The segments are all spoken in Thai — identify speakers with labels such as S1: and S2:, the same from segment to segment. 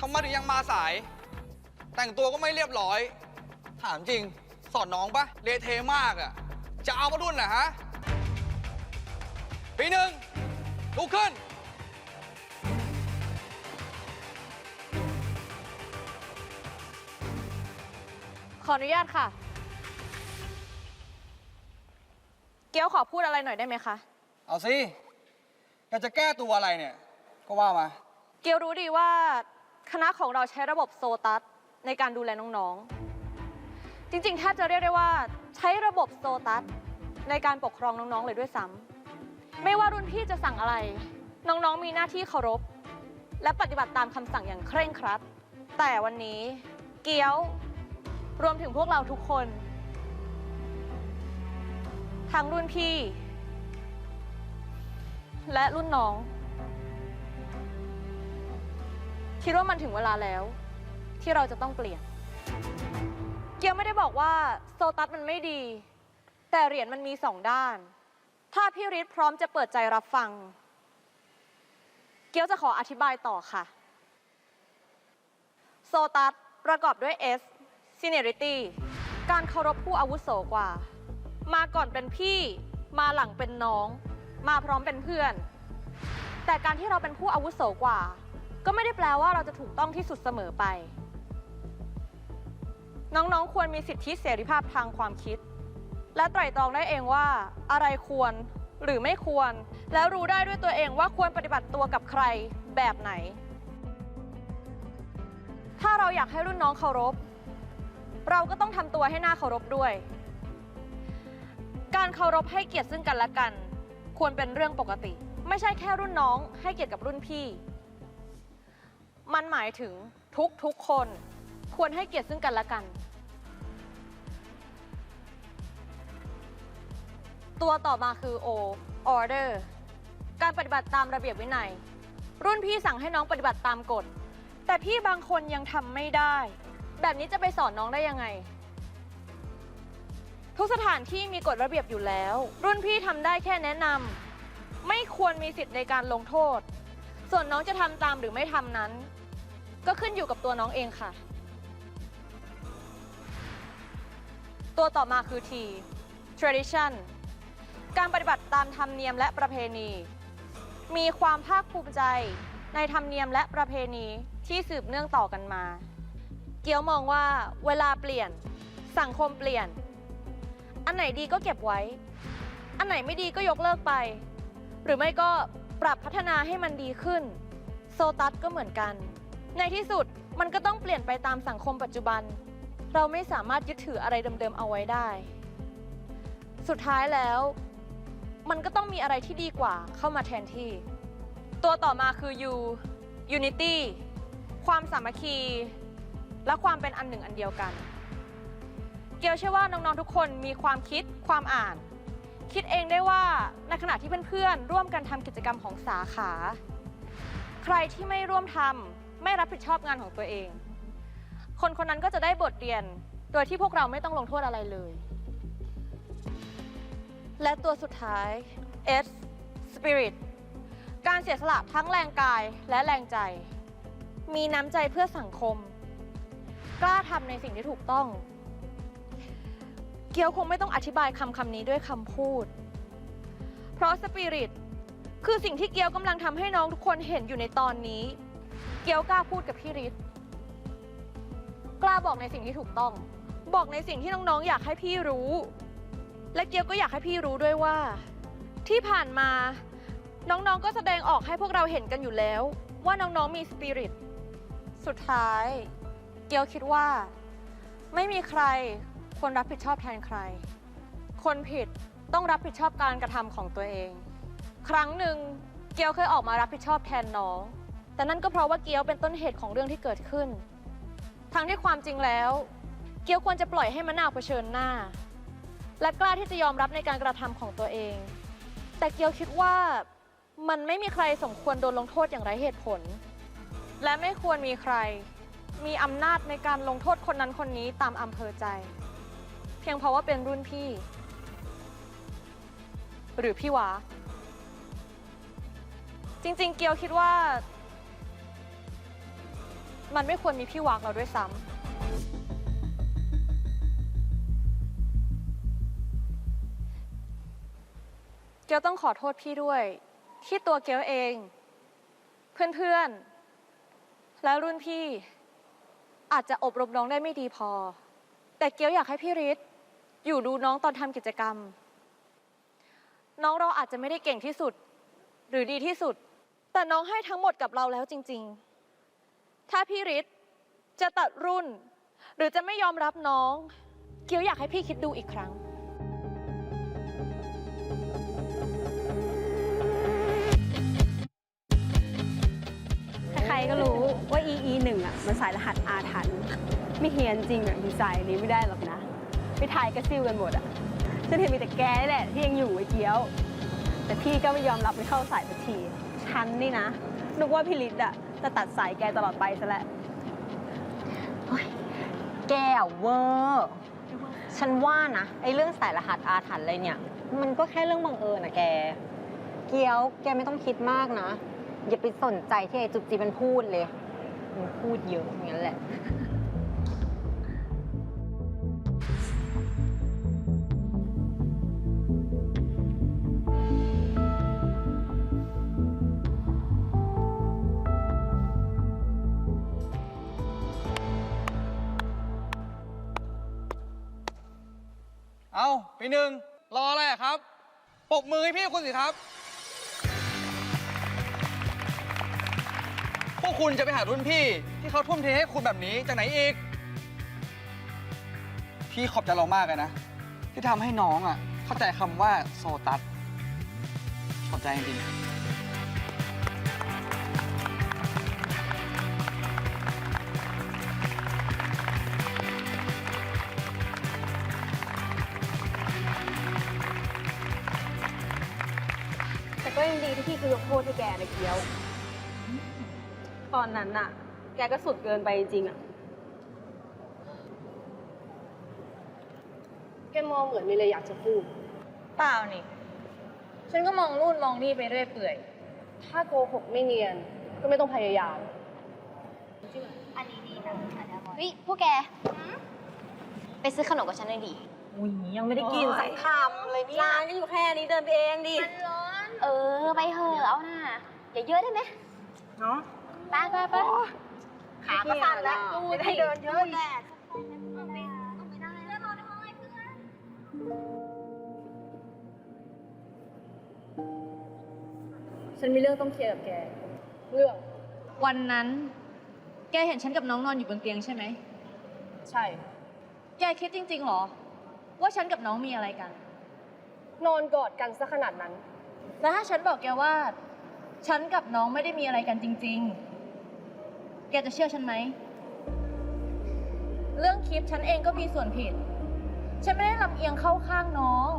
S1: ทำไมถึงยังมาสาย แต่งตัวก็ไม่เรียบร้อย ถามจริง สอนน้องปะเละเทมากอะจะเอามาดุนเหรอฮะปีหนึ่งลุกขึ้น
S2: ขออนุญาตค่ะ เกียวขอพูดอะไรหน่อยได้ไหมคะ
S1: เอาสิ อยากจะแก้ตัวอะไรเนี่ย ก็ว่ามา
S2: เกียวรู้ดีว่าคณะของเราใช้ระบบโซตัสในการดูแลน้องๆ จริงๆแทบจะเรียกได้ว่าใช้ระบบโซตัสในการปกครองน้องๆ เลยด้วยซ้ำไม่ว่ารุ่นพี่จะสั่งอะไร น้องๆ มีหน้าที่เคารพ และปฏิบัติตามคำสั่งอย่างเคร่งครัด แต่วันนี้เกียวรวมถึงพวกเราทุกคน ทั้งรุ่นพี่ และรุ่นน้อง คิดว่ามันถึงเวลาแล้ว ที่เราจะต้องเปลี่ยน เกียวไม่ได้บอกว่าโซตัสมันไม่ดี แต่เหรียญมันมีสองด้าน ถ้าพี่ฤทธิ์พร้อมจะเปิดใจรับฟัง เกียวจะขออธิบายต่อค่ะ โซตัสประกอบด้วย S seniority การเคารพผู้อาวุโสกว่า มาก่อนเป็นพี่ มาหลังเป็นน้อง มาพร้อมเป็นเพื่อน แต่การที่เราเป็นผู้อาวุโสกว่า ก็ไม่ได้แปลว่าเราจะถูกต้องที่สุดเสมอไป น้องๆ ควรมีสิทธิเสรีภาพทางความคิด และไตร่ตรองได้เองว่า อะไรควรหรือไม่ควร แล้วรู้ได้ด้วยตัวเองว่าควรปฏิบัติตัวกับใครแบบไหน ถ้าเราอยากให้รุ่นน้องเคารพ เราก็ต้องทำตัวให้น่าเคารพด้วย การเคารพให้เกียรติซึ่งกันและกัน ควรเป็นเรื่องปกติ ไม่ใช่แค่รุ่นน้องให้เกียรติกับรุ่นพี่ มันหมายถึงทุกทุกๆคนควรให้เกียรติซึ่งกันและกัน ตัวต่อมาคือ O order การปฏิบัติตามระเบียบวินัย รุ่นพี่สั่งให้น้องปฏิบัติตามกฎ แต่พี่บางคนยังทำไม่ได้ แบบนี้จะไปสอนน้องได้ยังไง ทุกสถานที่มีกฎระเบียบอยู่แล้ว รุ่นพี่ทำได้แค่แนะนำไม่ควรมีสิทธิ์ในการลงโทษ ส่วนน้องจะทำตามหรือไม่ทำนั้น ก็ขึ้นอยู่กับตัวน้องเองค่ะ ตัวต่อมาคือ T tradition การปฏิบัติตามธรรมเนียมและประเพณี มีความภาคภูมิใจในธรรมเนียมและประเพณีที่สืบเนื่องต่อกันมา เกียวมองว่าเวลาเปลี่ยน สังคมเปลี่ยน อันไหนดีก็เก็บไว้ อันไหนไม่ดีก็ยกเลิกไป หรือไม่ก็ปรับพัฒนาให้มันดีขึ้น โซตัสก็เหมือนกัน ในที่สุดมันก็ต้องเปลี่ยนไปตามสังคมปัจจุบัน เราไม่สามารถยึดถืออะไรเดิมๆเอาไว้ได้ สุดท้ายแล้ว มันก็ต้องมีอะไรที่ดีกว่าเข้ามาแทนที่ ตัวต่อมาคือ U Unity ความสามัคคี และความเป็นอันหนึ่งอันเดียวกัน เกียวเชื่อว่าน้องๆทุกคนมีความคิดความอ่าน คิดเองได้ว่าในขณะที่เพื่อนๆร่วมกันทำกิจกรรมของสาขา ใครที่ไม่ร่วมทำไม่รับผิดชอบงานของตัวเอง คนคนนั้นก็จะได้บทเรียนโดยที่พวกเราไม่ต้องลงโทษอะไรเลย และตัวสุดท้าย S Spirit การเสียสละทั้งแรงกายและแรงใจ มีน้ำใจเพื่อสังคม กล้าทำในสิ่งที่ถูกต้อง กียวคงไม่ต้องอธิบายคำคำนี้ด้วยคำพูด เพราะสปิริตคือสิ่งที่เกียวกำลังทำให้น้องทุกคนเห็นอยู่ในตอนนี้ เกียวกล้าพูดกับพี่ฤทธิ์กล้าบอกในสิ่งที่ถูกต้อง บอกในสิ่งที่น้องๆอยากให้พี่รู้ และเกียวก็อยากให้พี่รู้ด้วยว่า ที่ผ่านมาน้องๆก็แสดงออกให้พวกเราเห็นกันอยู่แล้ว ว่าน้องๆมีสปิริต สุดท้าย เกียวคิดว่า ไม่มีใคร ควรรับผิดชอบแทนใคร คนผิดต้องรับผิดชอบการกระทำของตัวเอง ครั้งหนึ่งเกียวเคยออกมารับผิดชอบแทนน้อง แต่นั่นก็เพราะว่าเกียวเป็นต้นเหตุของเรื่องที่เกิดขึ้น ทั้งที่ความจริงแล้ว เกียวควรจะปล่อยให้มะนาวเผชิญหน้า และกล้าที่จะยอมรับในการกระทำของตัวเอง แต่เกียวคิดว่ามันไม่มีใครสมควรโดนลงโทษอย่างไร้เหตุผล และไม่ควรมีใครมีอำนาจในการลงโทษคนนั้นคนนี้ตามอำเภอใจ พียงเพราะว่าเป็นรุ่นพี่ หรือพี่วาจริง ๆ เกียวคิดว่า มันไม่ควรมีพี่วากเราด้วยซ้ำเกียวต้องขอโทษพี่ด้วย ที่ตัวเกียวเอง เพื่อนๆ และรุ่นพี่อาจจะอบรมน้องได้ไม่ดีพอ แต่เกียวอยากให้พี่ฤทธิ์ อยู่ดูน้องตอนทำกิจกรรม น้องเราอาจจะไม่ได้เก่งที่สุด หรือดีที่สุด แต่น้องให้ทั้งหมดกับเราแล้วจริง ๆ ถ้าพี่ฤทธิ์จะตัดรุ่น หรือจะไม่ยอมรับน้อง เกียวอยากให้พี่คิดดูอีกครั้ง
S3: ใครๆก็รู้ว่า EE หนึ่งอะมันสายรหัสอาถรรพ์ไม่เฮียนจริงอะดีไซน์นี้ไม่ได้หรอกนะ ไปถ่ายกระซิวกันหมดอะฉันเห็นมีแต่แกนี่แหละที่ยังอยู่ไอ้เกี้ยว แต่พี่ก็ไม่ยอมรับไปเข้าสายสักทีฉันนี่นะนึกว่าพี่ฤทธิ์อะจะตัดสายแกตลอดไปซะแล้ว
S4: แกอะเวอร์ฉันว่านะไอ้เรื่องสายรหัสอาถรรพ์อะไรเนี่ย มันก็แค่เรื่องบังเอิญนะแก เกียวแกไม่ต้องคิดมากนะ อย่าไปสนใจที่ไอ้จุกจีมันพูดเลย มันพูดเยอะอย่างนั้นแหละ
S1: เอาปีหนึ่งรออะไรอะครับปรบมือให้พี่คุณสิครับ พวกคุณจะไปหารุ่นพี่ที่เขาทุ่มเทให้คุณแบบนี้จากไหนอีก พี่ขอบใจเรามากเลยนะ ที่ทำให้น้องอะ เข้าใจคำว่าโซตัสขอบใจจริงๆ
S3: ก็ยังดีที่พี่คือยกโทษให้แกนะเกี้ยว ตอนนั้นน่ะ แกก็สุดเกินไปจริงๆอะ
S5: แกมองเหมือนมีอะไรอยากจะพูด
S2: เปล่านี่ ฉันก็มองนู่นมองนี่ไปเรื่อยเปื่อย
S5: ถ้าโกหกไม่เนียน ก็ไม่ต้องพยายาม
S6: เฮ้ยพวกแก ไปซื้อขนมกับฉันหน่อยดิ
S4: อุ้ยยังไม่ได้กินสักคำเลยเนี่ย
S3: ร้านก็อยู่แค่นี้เดินไปเองดิ
S6: เออ ไปเถอะเอาน่ะอย่าเยอะได้ไหม
S4: เนาะ
S6: ไปไปไป
S4: ขาก็สั่นแล้ว
S3: ไม่ได้เดินเยอะดิ
S5: ฉันมีเรื่องต้องเคลียร์กับแก เรื่อง
S2: วันนั้น แกเห็นฉันกับน้องนอนอยู่บนเตียงใช่ไหม
S5: ใช่
S2: แกคิดจริงๆเหรอ ว่าฉันกับน้องมีอะไรกัน
S5: นอนกอดกันซะขนาดนั้น
S2: แล้วถ้าฉันบอกแกว่า ฉันกับน้องไม่ได้มีอะไรกันจริง ๆ แกจะเชื่อฉันไหม เรื่องคลิปฉันเองก็มีส่วนผิด ฉันไม่ได้ลำเอียงเข้าข้างน้อง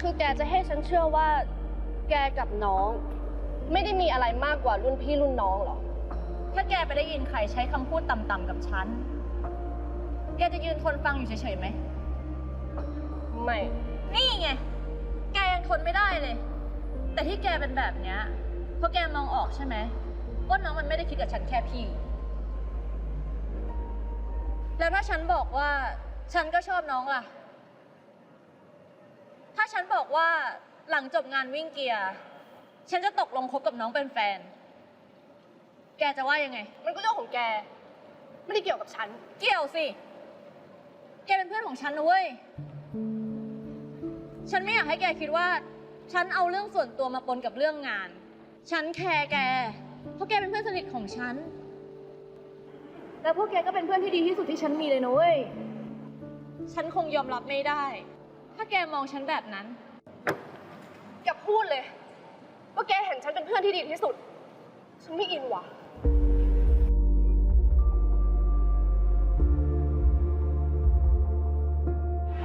S5: คือแกจะให้ฉันเชื่อว่า แกกับน้อง ไม่ได้มีอะไรมากกว่ารุ่นพี่รุ่นน้องเหรอ
S2: ถ้าแกไปได้ยินใครใช้คำพูดต่ำๆกับฉัน แกจะยืนทนฟังอยู่เฉยๆไหม
S5: ไม่
S2: นี่ไง แกยังทนไม่ได้เลย แต่ที่แกเป็นแบบเนี้ยเพราะแกมองออกใช่ไหมว่าน้องมันไม่ได้คิดกับฉันแค่พี่ แล้วถ้าฉันบอกว่าฉันก็ชอบน้องล่ะ ถ้าฉันบอกว่าหลังจบงานวิ่งเกียร์ ฉันจะตกลงคบกับน้องเป็นแฟน แกจะว่ายังไง
S5: มันก็เรื่องของแก ไม่ได้เกี่ยวกับฉัน
S2: เกี่ยวสิ แกเป็นเพื่อนของฉันนะเว้ย ฉันไม่อยากให้แกคิดว่า ฉันเอาเรื่องส่วนตัวมาปนกับเรื่องงาน ฉันแคร์แก เพราะแกเป็นเพื่อนสนิทของฉัน
S5: แล้วพวกแกก็เป็นเพื่อนที่ดีที่สุดที่ฉันมีเลยนะเว้ย
S2: ฉันคงยอมรับไม่ได้ ถ้าแกมองฉันแบบนั้น
S5: อย่าพูดเลยว่าแกเห็นฉันเป็นเพื่อนที่ดีที่สุด ฉันไม่อินว่ะ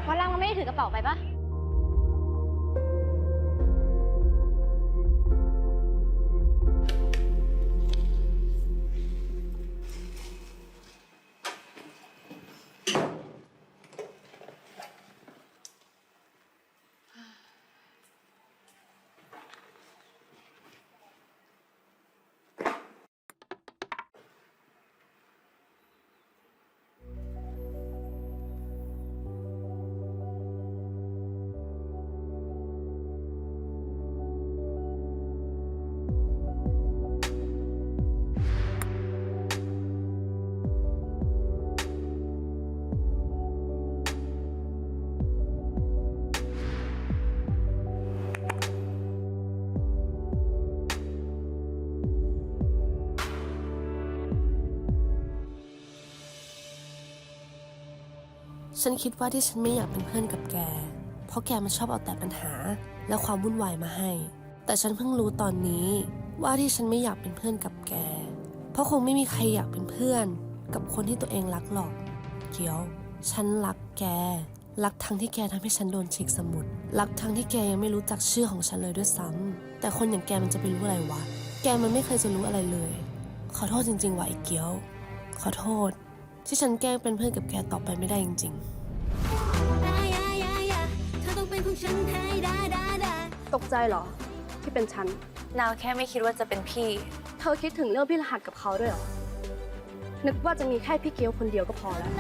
S6: วันหลังเราไม่ได้ถือกระเป๋าไปปะ
S7: ฉันคิดว่าที่ฉันไม่อยากเป็นเพื่อนกับแก เพราะแกมันชอบเอาแต่ปัญหาและความวุ่นวายมาให้ แต่ฉันเพิ่งรู้ตอนนี้ว่าที่ฉันไม่อยากเป็นเพื่อนกับแก เพราะคงไม่มีใครอยากเป็นเพื่อน กับคนที่ตัวเองรักหรอก เกียว ฉันรักแก รักทั้งที่แกทำให้ฉันโดนฉีกสมุด รักทั้งที่แกยังไม่รู้จักชื่อของฉันเลยด้วยซ้ำแต่คนอย่างแกมันจะไปรู้อะไรวะ แกมันไม่เคยจะรู้อะไรเลย ขอโทษจริงๆว่ะไอ้เกียว ขอโทษ ที่ฉันแกล้งเป็นเพื่อนกับแกต่อไปไม่ได้จริงๆ
S8: ต
S5: กใจเหรอ ที่เป็นฉัน
S2: นาวแค่ไม่คิดว่าจะเป็นพี่
S5: เธอคิดถึงเรื่องพี่รหัสกับเขาด้วยเหรอ นึกว่าจะมีแค่พี่เกียวคนเดียวก็พอแล้ว